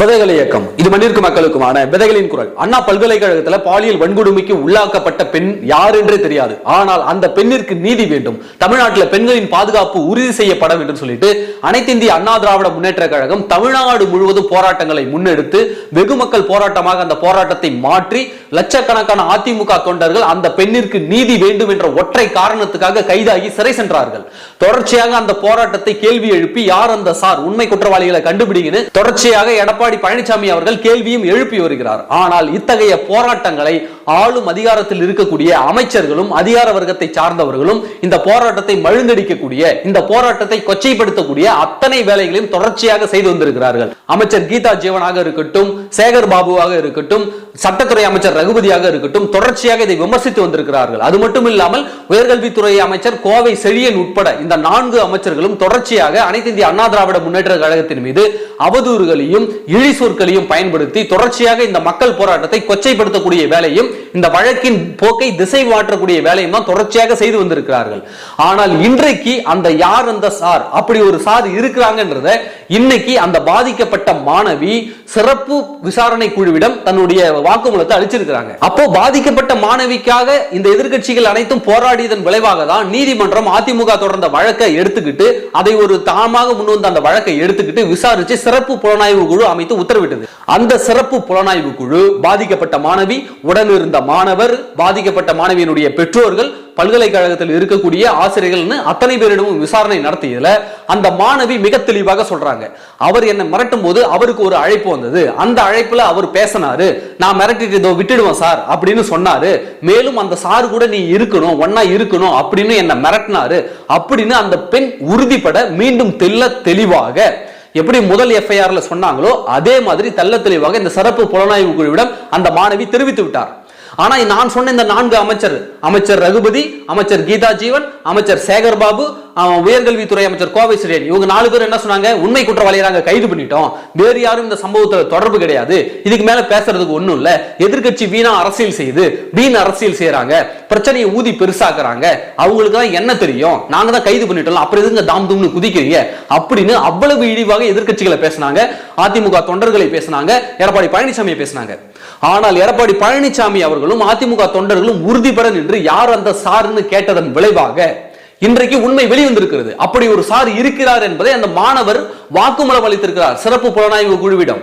விதைகள் இயக்கம். இது மண்ணிற்கு மக்களுக்குமான விதைகளின் குரல். அண்ணா பல்கலைக்கழகத்துல பாலியல் வன்கொடுமைக்கு உள்ளாக்கப்பட்ட பெண் யார் என்றே தெரியாது. ஆனால் அந்த பெண்ணிற்கு நீதி வேண்டும். தமிழ்நாட்டில் பெண்களின் பாதுகாப்பு உறுதி செய்யப்பட வேண்டும் சொல்லிட்டு அனைத்து இந்திய அண்ணா திராவிட முன்னேற்ற கழகம் தமிழ்நாடு முழுவதும் போராட்டங்களை முன்னெடுத்து வெகு மக்கள் போராட்டமாக அந்த போராட்டத்தை மாற்றி லட்சக்கணக்கான அதிமுக தொண்டர்கள் அந்த பெண்ணிற்கு நீதி வேண்டும் என்ற ஒற்றை காரணத்துக்காக கைதாகி சிறை சென்றார்கள். தொடர்ச்சியாக அந்த போராட்டத்தை கேள்வி எழுப்பி யார் அந்த சார் உண்மை குற்றவாளிகளை கண்டுபிடிங்கன்னு தொடர்ச்சியாக எடப்பாடி பழனிசாமி அவர்கள் கேள்வியும் எழுப்பி வருகிறார். ஆனால் இத்தகைய போராட்டங்களை ஆளும் அதிகாரத்தில் இருக்கக்கூடிய அமைச்சர்களும் அதிகார வர்க்கத்தை சார்ந்தவர்களும் இந்த போராட்டத்தை மழுங்கடிக்கக்கூடிய இந்த போராட்டத்தை கொச்சைப்படுத்தக்கூடிய அத்தனை வேலைகளையும் தொடர்ச்சியாக செய்து வந்திருக்கிறார்கள். அமைச்சர் கீதா ஜீவனாக இருக்கட்டும் சேகர் பாபுவாக இருக்கட்டும் சட்டத்துறை அமைச்சர் ரகுபதியாக இருக்கட்டும் தொடர்ச்சியாக இதை விமர்சித்து வந்திருக்கிறார்கள். அது மட்டும் இல்லாமல் உயர்கல்வித்துறை அமைச்சர் கோவை செழியன் உட்பட இந்த நான்கு அமைச்சர்களும் தொடர்ச்சியாக அனைத்து இந்திய அண்ணா திராவிட முன்னேற்ற கழகத்தின் மீது அவதூறுகளையும் இழி சொற்களையும் பயன்படுத்தி தொடர்ச்சியாக இந்த மக்கள் போராட்டத்தை கொச்சைப்படுத்தக்கூடிய வேலையும் இந்த வழக்கின் போக்கை திசை மாற்றக்கூடிய வேலையும் தான் தொடர்ச்சியாக செய்து வந்திருக்கிறார்கள். ஆனால் இன்றைக்கு அந்த யார் அந்த சார்? அப்படி ஒரு சார் இருக்கிறாங்கன்றத இன்னைக்கு அந்த பாதிக்கப்பட்ட மாணவி சிறப்பு விசாரணை குழுவிடம் தன்னுடைய வாக்குமூலத்தை அளிச்சிருக்கிறாங்க. அப்போ பாதிக்கப்பட்ட மாணவிக்காக இந்த எதிர்க்கட்சிகள் அனைத்தும் போராடியதன் விளைவாக தான் நீதிமன்றம் அதிமுக தொடர்ந்த வழக்கை எடுத்துக்கிட்டு அதை ஒரு தாமாக முன் வந்த அந்த வழக்கை எடுத்துக்கிட்டு விசாரிச்சு சிறப்பு புலனாய்வு குழு அமைத்து உத்தரவிட்டது. அந்த சிறப்பு புலனாய்வு குழு பாதிக்கப்பட்ட மாணவி உடன் இருந்த மாணவர் பாதிக்கப்பட்ட மாணவியினுடைய பெற்றோர்கள் பல்கலைக்கழகத்தில் இருக்கக்கூடிய ஆசிரியர்கள்னு அத்தனை பேரிடமும் விசாரணை நடத்தியதுல அந்த மாணவி மிக தெளிவாக சொல்றாங்க. அவர் என்னை மிரட்டும் போது அவருக்கு ஒரு அழைப்பு வந்தது. அந்த அழைப்புல அவர் பேசினாரு. நான் மிரட்டிட்டு இதோ விட்டுடுவேன் சார் அப்படின்னு சொன்னாரு. மேலும் அந்த சார் கூட நீ இருக்கணும் ஒன்னா இருக்கணும் அப்படின்னு என்னை மிரட்டினாரு. அப்படின்னு அந்த பெண் உறுதிப்பட மீண்டும் தெல்ல தெளிவாக எப்படி முதல் எஃப்ஐஆர்ல சொன்னாங்களோ அதே மாதிரி தெல்ல தெளிவாக இந்த சிறப்பு புலனாய்வு குழுவிடம் அந்த மாணவி தெரிவித்து விட்டார். ஆனா நான் சொன்ன இந்த நான்கு அமைச்சர் அமைச்சர் ரகுபதி அமைச்சர் கீதா ஜீவன் அமைச்சர் சேகர் பாபு உயர்கல்வித்துறை அமைச்சர் கோவை சிறேன் இவங்க நாலு பேர் என்ன சொன்னாங்க? உண்மை குற்றவாளியை கைது பண்ணிட்டோம். வேறு யாரும் இந்த சம்பவத்தில் தொடர்பு கிடையாது. இதுக்கு மேல பேசுறதுக்கு ஒண்ணும் இல்ல. எதிர்க்கட்சி வீணா அரசியல் செய்யுது வீண் அரசியல் செய்யறாங்க. பிரச்சனையை ஊதி பெருசாக்குறாங்க. அவங்களுக்கு தான் என்ன தெரியும்? நாங்க தான் கைது பண்ணிட்டோம் அப்புறம் எதுங்க தாம் தும்னு குதிக்கிறீங்க? அப்படின்னு அவ்வளவு இழிவாக எதிர்க்கட்சிகளை பேசினாங்க. அதிமுக தொண்டர்களை பேசினாங்க. எடப்பாடி பழனிசாமியை பேசினாங்க. ஆனால் எடப்பாடி பழனிசாமி அவர்களும் அதிமுக தொண்டர்களும் உறுதிபட நின்று யார் அந்த சாருன்னு கேட்டதன் விளைவாக இன்றைக்கு உண்மை வெளிவந்திருக்கிறது. அப்படி ஒரு சார் இருக்கிறார் என்பதை அந்த மாணவர் வாக்குமூலம் அளித்திருக்கிறார். சிறப்பு புலனாய்வு குழுவிடம்.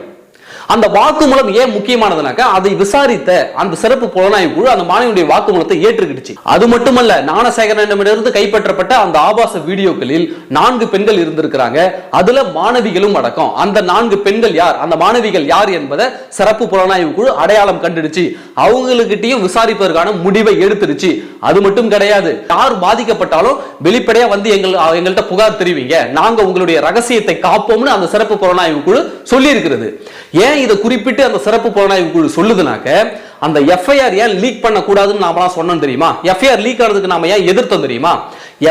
அந்த வாக்குமூலம் ஏன் முக்கியமானதுனாக்க அதை விசாரித்த அந்த சிறப்பு புலனாய்வு குழு அந்த மாணவியுடைய வாக்குமூலத்தை ஏற்றுக்கிடுச்சு. அது மட்டுமல்ல ஞானசேகரனிடமிருந்து கைப்பற்றப்பட்ட அந்த ஆபாச வீடியோக்களில் நான்கு பெண்கள் இருந்திருக்கிறாங்க. அதுல மாணவிகளும் அடக்கம். அந்த நான்கு பெண்கள் யார்? அந்த மாணவிகள் யார் என்பதை சிறப்பு புலனாய்வு குழு அடையாளம் கண்டுடுச்சு. அவங்களுக்கிட்டையும் விசாரிப்பதற்கான முடிவை எடுத்துருச்சு அது மட்டும் கிடையாது யார் பாதிக்கப்பட்டாலும் வெளிப்படையா வந்து எங்கள் எங்கள்கிட்ட புகார் தெரிவிங்க. நாங்க உங்களுடைய ரகசியத்தை காப்போம்னு அந்த சிறப்பு புலனாய்வு குழு சொல்லி இருக்கிறது ஏன் இதை குறிப்பிட்டு அந்த சிறப்பு புலனாய்வு குழு சொல்லுதுனாக்க அந்த எஃப்ஐஆர் ஏன் லீக் பண்ணக்கூடாதுன்னு நாமலாம் சொன்னோம் தெரியுமா? எஃப்ஐஆர் லீக் ஆனதுக்கு நாம ஏன் எதிர்த்தோம் தெரியுமா?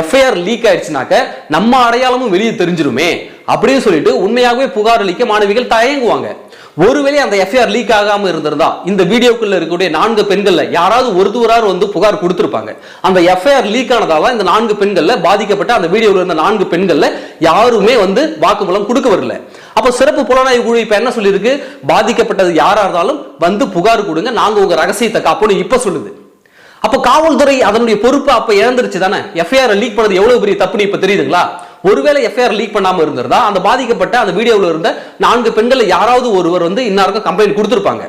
எஃப்ஐஆர் லீக் ஆயிடுச்சுனாக்க நம்ம அடையாளமும் வெளியே தெரிஞ்சிருமே அப்படின்னு சொல்லிட்டு உண்மையாகவே புகார் அளிக்க மாணவிகள் தயங்குவாங்க. ஒருவேளை அந்த எஃப்ஐஆர் லீக் ஆகாம இருந்திருந்தா இந்த வீடியோக்குள்ள இருக்கக்கூடிய நான்கு பெண்கள்ல யாராவது ஒருத்தவரார் வந்து புகார் கொடுத்திருப்பாங்க. அந்த எஃப்ஐஆர் லீக் ஆனதால இந்த நான்கு பெண்கள்ல பாதிக்கப்பட்ட அந்த வீடியோவில் இருந்த நான்கு பெண்கள்ல யாருமே வந்து வாக்குமூலம் கொடுக்க வரல அப்போ சிறப்பு புலனாய்வு குழு இப்போ என்ன சொல்லியிருக்கு? பாதிக்கப்பட்டது யாராக இருந்தாலும் வந்து புகார் கொடுங்க. நாங்கள் உங்கள் ரகசியத்தை காப்போம்னு இப்போ சொல்லுது. அப்போ காவல்துறை அதனுடைய பொறுப்பு அப்போ இழந்துருச்சு தானே? எஃப்ஐஆர் லீக் பண்ணது எவ்வளோ பெரிய தப்புன்னு இப்போ தெரியுதுங்களா? ஒருவேளை எஃப்ஐஆர் லீக் பண்ணாமல் இருந்திருந்தா அந்த பாதிக்கப்பட்ட அந்த வீடியோவில் இருந்த நான்கு பெண்கள் யாராவது ஒருவர் வந்து இன்னாருக்கும் கம்ப்ளைண்ட் கொடுத்துருப்பாங்க.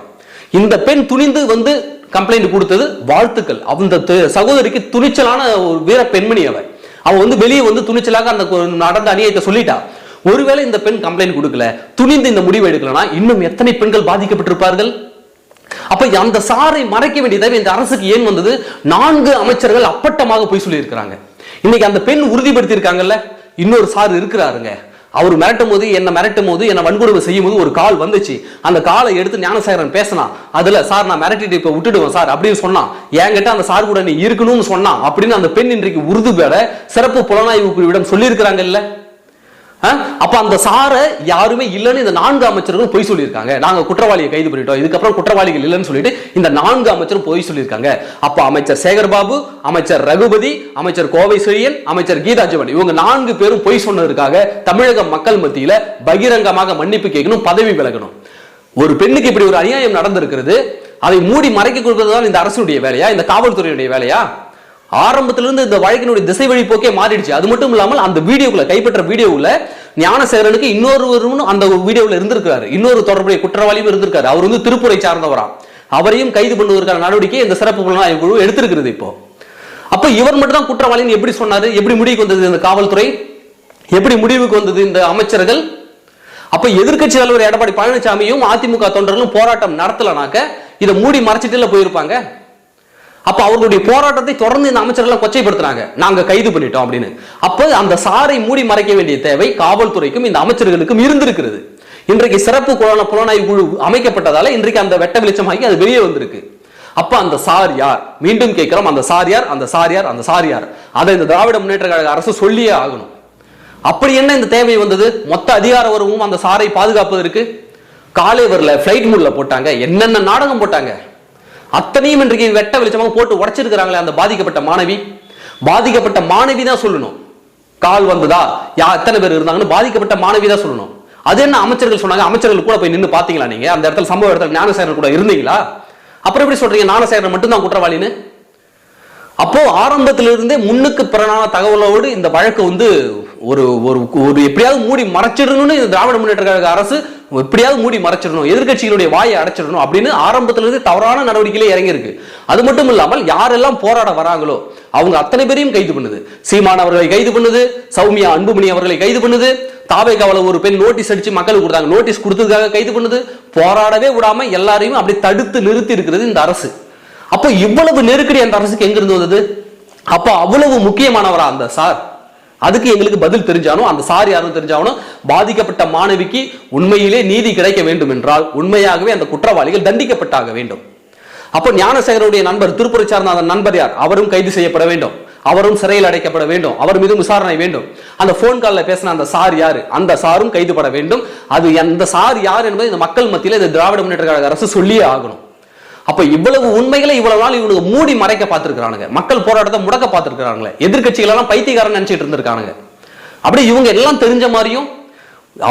இந்த பெண் துணிந்து வந்து கம்ப்ளைண்ட் கொடுத்தது வாழ்த்துக்கள். அந்த சகோதரிக்கு துணிச்சலான ஒரு வீர பெண்மணி அவ. அவன் வந்து வெளியே வந்து துணிச்சலாக அந்த நடந்த அநியாயத்தை சொல்லிட்டா. ஒருவேளை இந்த பெண் கம்ப்ளைண்ட் கொடுக்கல துணிந்து இந்த முடிவு எடுக்கலனா இன்னும் எத்தனை பெண்கள் பாதிக்கப்பட்டிருப்பார்கள்? அப்ப அந்த சாரை மறைக்க வேண்டியதாக இந்த அரசுக்கு ஏன் வந்தது? நான்கு அமைச்சர்கள் அப்பட்டமாக போய் சொல்லி இருக்கிறாங்க இன்னைக்கு அந்த பெண் உறுதிப்படுத்தி இருக்காங்கல்ல இன்னொரு சார் இருக்கிறாருங்க. அவர் மிரட்டும் போது என்ன மிரட்டும் போது என்ன வன்கொடுமை செய்யும் போது ஒரு கால் வந்துச்சு. அந்த காலை எடுத்து ஞானசாகரன் பேசினா அதுல சார் நான் மிரட்டிட்டு இப்ப விட்டுடுவேன் சார் அப்படின்னு சொன்னான். என்கிட்ட அந்த சார் கூட நீ இருக்கணும்னு சொன்னான் அப்படின்னு அந்த பெண் இன்றைக்கு உருது பேட சிறப்பு புலனாய்வு குழுவிடம் சொல்லியிருக்கிறாங்கல்ல? ஆ? அப்ப அந்த சாரை யாருமே இல்லைன்னு இந்த நான்கு அமைச்சர்களும் பொய் சொல்லியிருக்காங்க. நாங்க குற்றவாளியை கைது பண்ணிட்டோம். இதுக்கப்புறம் குற்றவாளிகள் இல்லைன்னு சொல்லிட்டு இந்த நான்கு அமைச்சரும் பொய் சொல்லியிருக்காங்க. அப்ப அமைச்சர் சேகர் பாபு அமைச்சர் ரகுபதி அமைச்சர் கோவை செழியன் அமைச்சர் கீதா ஜீவன் இவங்க நான்கு பேரும் பொய் சொன்னதற்காக தமிழக மக்கள் மத்தியில பகிரங்கமாக மன்னிப்பு கேட்கணும் பதவி விலகணும். ஒரு பெண்ணுக்கு இப்படி ஒரு அநியாயம் நடந்திருக்கிறது அதை மூடி மறைக்க கொடுப்பதுதான் இந்த அரசுடைய வேலையா? இந்த காவல்துறையுடைய வேலையா? ஆரம்பத்திலிருந்து இந்த வழக்கினுடைய திசை வழி போக்கே மாறிடுச்சு. அது மட்டும் இல்லாமல் அந்த வீடியோக்குள்ள கைப்பற்ற வீடியோவுல ஞானசேகரனுக்கு இன்னொருவரும் அந்த வீடியோவில் இருந்திருக்காரு இன்னொரு தொடர்புடைய குற்றவாளியும் இருந்திருக்காரு. அவர் வந்து திருப்புரை சார்ந்தவரா. அவரையும் கைது பண்ணுவதற்கான நடவடிக்கை இந்த சிறப்பு புலனாய்வு குழு எடுத்திருக்கிறது இப்போ. அப்ப இவர் மட்டும் தான் குற்றவாளின்னு எப்படி சொன்னாரு? எப்படி முடிவுக்கு வந்தது இந்த காவல்துறை? எப்படி முடிவுக்கு வந்தது இந்த அமைச்சர்கள்? அப்ப எதிர்க்கட்சி தலைவர் எடப்பாடி பழனிசாமியும் அதிமுக தொண்டர்களும் போராட்டம் நடத்தலனாக்க இதை மூடி மறைச்சிட்டு போயிருப்பாங்க. அப்ப அவர்களுடைய போராட்டத்தை தொடர்ந்து இந்த அமைச்சர்கள் கொச்சைப்படுத்துறாங்க. நாங்க கைது பண்ணிட்டோம் அப்படின்னு. அப்ப அந்த சாரை மூடி மறைக்க வேண்டிய தேவை காவல்துறைக்கும் இந்த அமைச்சர்களுக்கும் இருந்திருக்கிறது. இன்றைக்கு சிறப்பு புலன புலனாய்வு குழு அமைக்கப்பட்டதால இன்றைக்கு அந்த வெட்ட வெளிச்சமாகி அது வெளியே வந்திருக்கு. அப்ப அந்த சார் யார்? மீண்டும் கேட்கிறோம் அந்த சார் யார்? அந்த சார் யார்? அந்த சார் யார்? அதை இந்த திராவிட முன்னேற்ற கழக அரசு சொல்லியே ஆகணும். அப்படி என்ன இந்த தேவை வந்தது? மொத்த அதிகார உறவும் அந்த சாரை பாதுகாப்பதற்கு? காலை வரல ஃபிளைட் மூடில் போட்டாங்க. என்னென்ன நாடகம் போட்டாங்க? அத்தனையும் இன்றைக்கு வெட்ட வெளிச்சமாக போட்டு உடைச்சிருக்கிறாங்களே அந்த பாதிக்கப்பட்ட மாணவி. பாதிக்கப்பட்ட மாணவி தான் சொல்லணும். கால் வந்ததா? யா எத்தனை பேர் இருந்தாங்கன்னு பாதிக்கப்பட்ட மாணவி தான் சொல்லணும். அது என்ன அமைச்சர்கள் சொன்னாங்க? அமைச்சர்கள் கூட போய் நின்று பாத்தீங்களா நீங்க? அந்த இடத்துல சம்பவ இடத்துல ஞானசேகரன் கூட இருந்தீங்களா? அப்புறம் எப்படி சொல்றீங்க? ஞானசேகரன் மட்டும்தான் குற்றவாளின்னு? அப்போ ஆரம்பத்திலிருந்தே முன்னுக்கு பிறனான தகவலோடு இந்த வழக்கு வந்து ஒரு ஒரு ஒரு எப்படியாவது மூடி மறைச்சிடணும்னு இந்த திராவிட முன்னேற்ற கழக அரசு எப்படியாவது மூடி மறைச்சிடணும் எதிர்கட்சிகளுடைய வாயை அடைச்சிடணும் அப்படின்னு ஆரம்பத்திலிருந்து தவறான நடவடிக்கையிலே இறங்கியிருக்கு. அது மட்டும் இல்லாமல் யாரெல்லாம் போராட வராங்களோ அவங்க அத்தனை பேரையும் கைது பண்ணுது. சீமான் அவர்களை கைது பண்ணுது சௌமியா அன்புமணி அவர்களை கைது பண்ணுது தாவை கவலை ஒரு பெண் நோட்டீஸ் அடிச்சு மக்களுக்கு கொடுத்தாங்க. நோட்டீஸ் கொடுத்ததுக்காக கைது பண்ணுது. போராடவே விடாம எல்லாரையும் அப்படி தடுத்து நிறுத்தி இருக்கிறது இந்த அரசு. அப்போ இவ்வளவு நெருக்கடி அந்த அரசுக்கு எங்கிருந்து வந்தது? அப்போ அவ்வளவு முக்கியமானவரா அந்த சார்? அதுக்கு எங்களுக்கு பதில் தெரிஞ்சாலும் அந்த சார் யாரும் தெரிஞ்சாலும் பாதிக்கப்பட்ட மாணவிக்கு உண்மையிலே நீதி கிடைக்க வேண்டும் என்றால் உண்மையாகவே அந்த குற்றவாளிகள் தண்டிக்கப்பட்டாக வேண்டும். அப்போ ஞானசேகருடைய நண்பர் திருப்பூரை சார்ந்த அந்த நண்பர் யார்? அவரும் கைது செய்யப்பட வேண்டும். அவரும் சிறையில் அடைக்கப்பட வேண்டும். அவர் மீதும் விசாரணை வேண்டும். அந்த போன் காலில் பேசின அந்த சார் யார்? அந்த சாரும் கைதுபட வேண்டும். அது அந்த சார் யார் என்பது இந்த மக்கள் மத்தியில் இந்த திராவிட முன்னேற்ற கழக அரசு சொல்லியே ஆகணும். அப்ப இவ்வளவு உண்மைகளை இவ்வளவு நாள் இவனுக்கு மூடி மறைக்க பார்த்திருக்கானுங்க மக்கள் போராட்டத்தை முடக்க பார்த்திருக்காங்களே எதிர்க்கட்சிகள் எல்லாம் பைத்தியக்காரன் நினைச்சிட்டு இருந்திருக்கானுங்க. அப்படி இவங்க எல்லாம் தெரிஞ்ச மாதிரியும்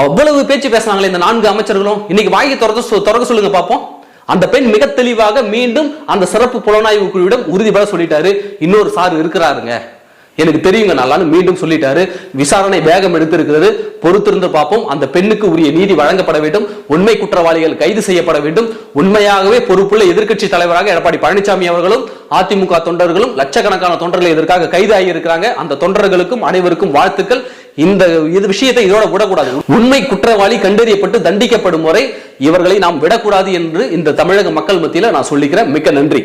அவ்வளவு பேச்சு பேசுனாங்களே இந்த நான்கு அமைச்சர்களும். இன்னைக்கு வாங்கி திறந்து திறக்க சொல்லுங்க பார்ப்போம் அந்த பெண் மிக தெளிவாக மீண்டும் அந்த சிறப்பு புலனாய்வு குழுவிடம் உறுதிபட சொல்லிட்டாரு. இன்னொரு சார் இருக்கிறாருங்க. எனக்கு தெரியுங்க நல்லான்னு மீண்டும் சொல்லிட்டாரு. விசாரணை வேகம் எடுத்திருக்கிறது. பொறுத்திருந்து பார்ப்போம். அந்த பெண்ணுக்கு உரிய நீதி வழங்கப்பட வேண்டும். உண்மை குற்றவாளிகள் கைது செய்யப்பட வேண்டும். உண்மையாகவே பொறுப்புள்ள எதிர்க்கட்சி தலைவராக எடப்பாடி பழனிசாமி அவர்களும் அதிமுக தொண்டர்களும் லட்சக்கணக்கான தொண்டர்கள் இதற்காக கைது ஆகியிருக்கிறாங்க அந்த தொண்டர்களுக்கும் அனைவருக்கும் வாழ்த்துக்கள். இந்த இது விஷயத்தை இதோட விடக்கூடாது. உண்மை குற்றவாளி கண்டறியப்பட்டு தண்டிக்கப்படும் வரை இவர்களை நாம் விடக்கூடாது என்று இந்த தமிழக மக்கள் மத்தியில நான் சொல்லிக்கிறேன். மிக்க நன்றி.